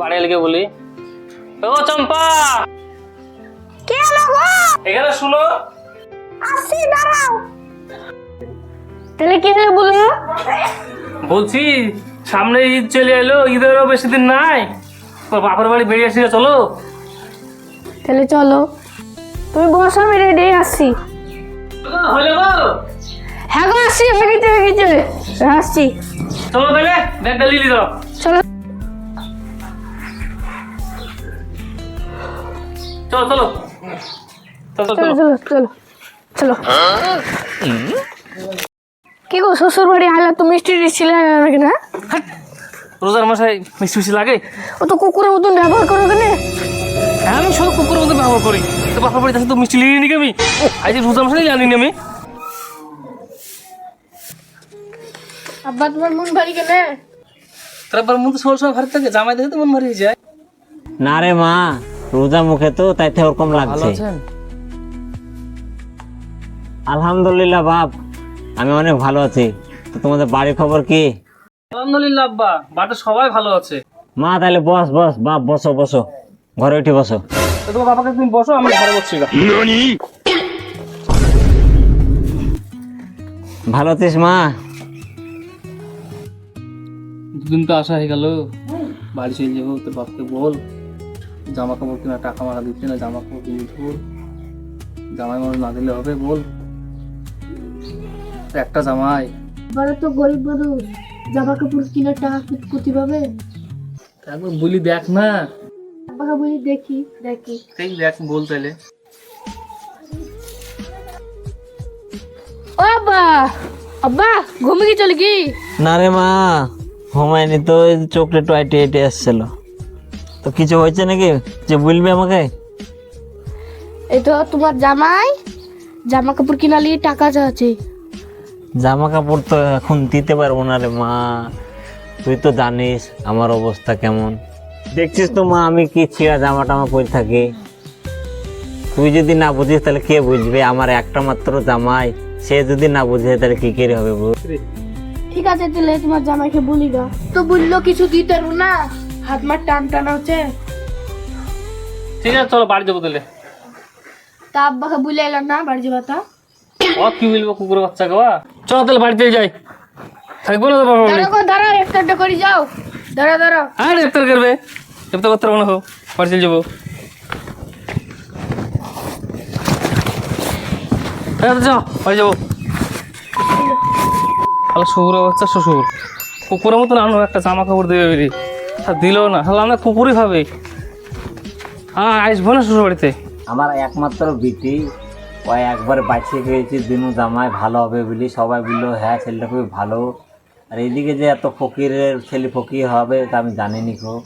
বাড়ি এলিকে বলি। ও চম্পা! কে এখানে শুনো। আসি দাঁড়াও। তাহলে কি বলো? বলছি সামনে ঈদ চলে এলো ঈদেরও বেশি দিন নাই। তোর বাপের বাড়ি বেরিয়ে আসি চলো। তাহলে চলো। তুমি বসো আমি রেডি আসছি হলে গো। হ্যাঁ গো আসছি ভেঙেছে ভেঙেছে হ্যাঁ, আসছি। চলো তাহলে ব্যাগটা লিলি দাও চলো। কি গো শ্বশুর বাড়ি আইলা তো মিষ্টি দিছিলে নাকি না? হ্যাঁ, রোজার মাসে মিষ্টি মিষ্টি লাগে। ও তো কুকুরের মতন ব্যবহার করো হ্যাঁ, আমি সব কুকুরের মতন ব্যবহার করি। তো বাপা তো মিষ্টি লিনি নাকি আমি? আজ রোজার জানি আমি। আব্বা তোমার মন ভারী কেন? মন তো ভারী থাকে জামাই দেখে তো মন ভারী হয়ে যায়। না রে মা রোজা মুখে তো তাইতে ওরকম লাগছে। আলহামদুলিল্লাহ বাপ আমি অনেক ভালো আছি। তো তোমাদের বাড়ির খবর কি? আলহামদুলিল্লাহ আব্বা বাড়িতে সবাই ভালো আছে। মা তাহলে বস বস বাপ বসো বসো। ঘরে উঠে বসো। তো তোমার বাবাকে তুমি বসো আমি ঘরে বসছি ভালো আছিস মা? দুদিন তো আসা হয়ে গেল। বাড়ি চলে যাব তোর বাপকে বল। জামা কাপড় কিনা টাকা মারা দিচ্ছে না জামা কাপড় কিনে বল জামাই মানুষ না দিলে হবে বল। একটা জামাই। এবারে তো গরিব মানুষ জামা কাপড় কিনে টাকা কোথি পাবে? একবার বলি দেখ না। আব্বাকে বলি দেখি দেখি। সেই দেখ বল তাহলে ও আব্বা! আব্বা ঘুমিয়ে চলে কি না রে মা। ঘুমায়নি তো চোখটা একটু আইটে আইটে আসছিল। তো কিছু হয়েছে নাকি? যে বলবি আমাকে? এই তো তোমার জামাই? জামা কাপড় কিনা নিয়ে টাকা চাচ্ছে জামা কাপড় তো এখন দিতে পারব না রে মা। তুই তো জানিস আমার অবস্থা কেমন। দেখছিস তো মা আমি কি ছিঁড়া জামা টামা পরে থাকি? তুই যদি না বুঝিস তাহলে কে বুঝবে? আমার একটা মাত্র জামাই সে যদি না বুঝে তাহলে কি করে হবে বল? ঠিক আছে তাহলে তোমার জামাইকে বলি গা। তো বলল কিছু দিতে না হাত মার টান টান হচ্ছে। ঠিক আছে চলো বাড়ি যাব তাহলে। তা আব্বাকে বলে এলাম না বাড়ি যাবা তা। ও কি বলব কুকুরের বাচ্চা গাওয়া চলো তাহলে বাড়িতে যাই। থাকব না বাবা দাঁড়াও দাঁড়াও একটা করে যাও। দাঁড়া দাঁড়াও। আর ইফতার করবে। ইফতার করতে পারব না হো বাড়ি চলে যাব। হ্যাঁ যাও বাড়ি যাব। তাহলে শ্বশুরও হচ্ছে শ্বশুর। কুকুরের মতন আনো, একটা জামা কাপড় দেবে বেরি। তা দিল না, তাহলে আমরা কুকুরই খাবে। হ্যাঁ আসব না শ্বশুর বাড়িতে আমার একমাত্র বিটি, ও একবার বাঁচিয়ে গিয়েছি দিনু জামায় ভালো হবে বলি সবাই বলল হ্যাঁ ছেলেটা খুবই ভালো। আর এইদিকে যে এত ফকিরের ছেলে ফকির হবে, তা আমি জানিনি খুব